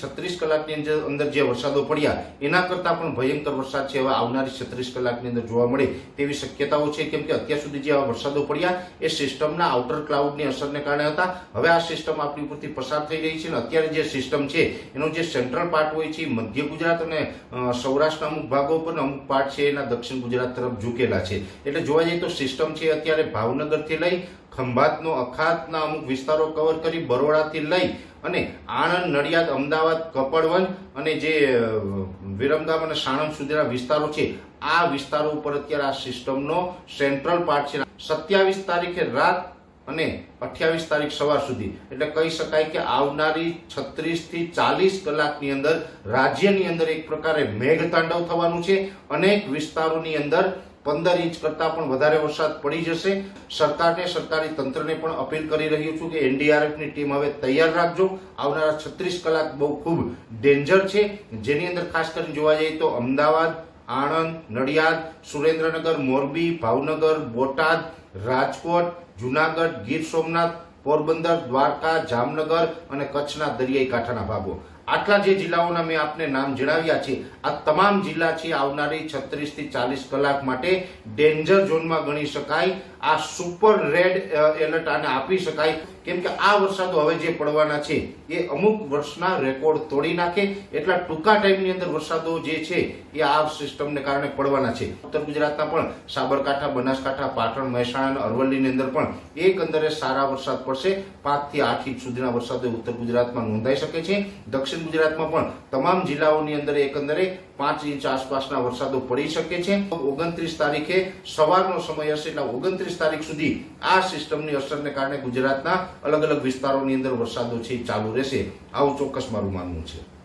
છત્રીસ કલાકની અંદર જે વરસાદો પડ્યા, એના કરતા પણ ભયંકર વરસાદ છે એવા આવનારી છત્રીસ કલાકની અંદર જોવા મળે તેવી શક્યતાઓ છે. કેમ કે અત્યાર સુધી જે આવા વરસાદો પડ્યા, એ સિસ્ટમના આઉટર ક્લાઉડની અસરને કારણે હતા. હવે આ સિસ્ટમ આપણી ઉપરથી પસાર થઈ રહી છે અને અત્યારે જે સિસ્ટમ છે, એનો જે સેન્ટ્રલ પાર્ટ હોય છે મધ્ય ગુજરાત અને સૌરાષ્ટ્રના અમુક ભાગો પર અમુક પાર્ટ છે એના દક્ષિણ ગુજરાત તરફ ઝૂકેલા છે. એટલે જોવા જઈએ તો સિસ્ટમ છે અત્યારે ભાવનગરથી લઈ ખંભાતનો અખાતના અમુક વિસ્તારો કવર કરી બરોડાથી લઈ અને આણંદ, નડિયાદ, અમદાવાદ, કપડવંજ અને જે વિરમગામ અને સાણંદ સુધીના વિસ્તારો છે, આ વિસ્તારો ઉપર અત્યારે આ સિસ્ટમનો સેન્ટ્રલ પાર્ટ છે. સત્યાવીસ તારીખે રાત અને અઠ્યાવીસ તારીખ સવાર સુધી. એટલે કહી શકાય કે આવનારી છત્રીસથી ચાલીસ કલાકની અંદર રાજ્યની અંદર એક પ્રકારે મેઘતાંડવ થવાનું છે. અનેક વિસ્તારોની અંદર પંદર ઇંચ કરતાં પણ વધારે વરસાદ પડી જશે. સરકારને, સરકારી તંત્રને પણ અપીલ કરી રહ્યું છું કે એનડીઆરએફની ટીમ હવે તૈયાર રાખજો. આવનારા છત્રીસ કલાક બહુ ખૂબ ડેન્જર છે. જેની અંદર ખાસ કરીને જોવા જઈએ તો અમદાવાદ, આણંદ, નડિયાદ, સુરેન્દ્રનગર, મોરબી, ભાવનગર, બોટાદ, રાજકોટ, જુનાગઢ, ગીર સોમનાથ, પોરબંદર, દ્વારકા, જામનગર અને કચ્છના દરિયાઈ કાંઠાના ભાગો. આટલા જે જિલ્લાઓના મેં આપને નામ જણાવ્યા છે, આ તમામ જિલ્લા છે આવનારી છત્રીસથી ચાલીસ કલાક માટે ડેન્જર ઝોનમાં ગણી શકાય, આ સુપર રેડ એલર્ટ આને આપી શકાય. કેમ કે આ વરસાદો હવે જે પડવાના છે, એ અમુક વર્ષના રેકોર્ડ તોડી નાખે. એટલા ટૂંકા ટાઈમની અંદર વરસાદો જે છે, એ આ સિસ્ટમને કારણે પડવાના છે. ઉત્તર ગુજરાતના પણ સાબરકાંઠા, બનાસકાંઠા, પાટણ, મહેસાણા અને અરવલ્લીની અંદર પણ એકંદરે સારા વરસાદ પડશે. પાંચથી આઠ ઇંચ સુધીના વરસાદો ઉત્તર ગુજરાતમાં નોંધાઈ શકે છે. દક્ષિણ ગુજરાતમાં પણ તમામ જિલ્લાઓની અંદર એકંદરે પાંચ ઇંચ આસપાસના વરસાદો પડી શકે છે. ઓગણત્રીસ તારીખે સવારનો સમય હશે એટલે ઓગણત્રીસ તારીખ સુધી આ સિસ્ટમની અસરને કારણે ગુજરાતના અલગ અલગ વિસ્તારોની અંદર વરસાદો છે ચાલુ રહેશે. આવું ચોક્કસ મારું માનવું છે.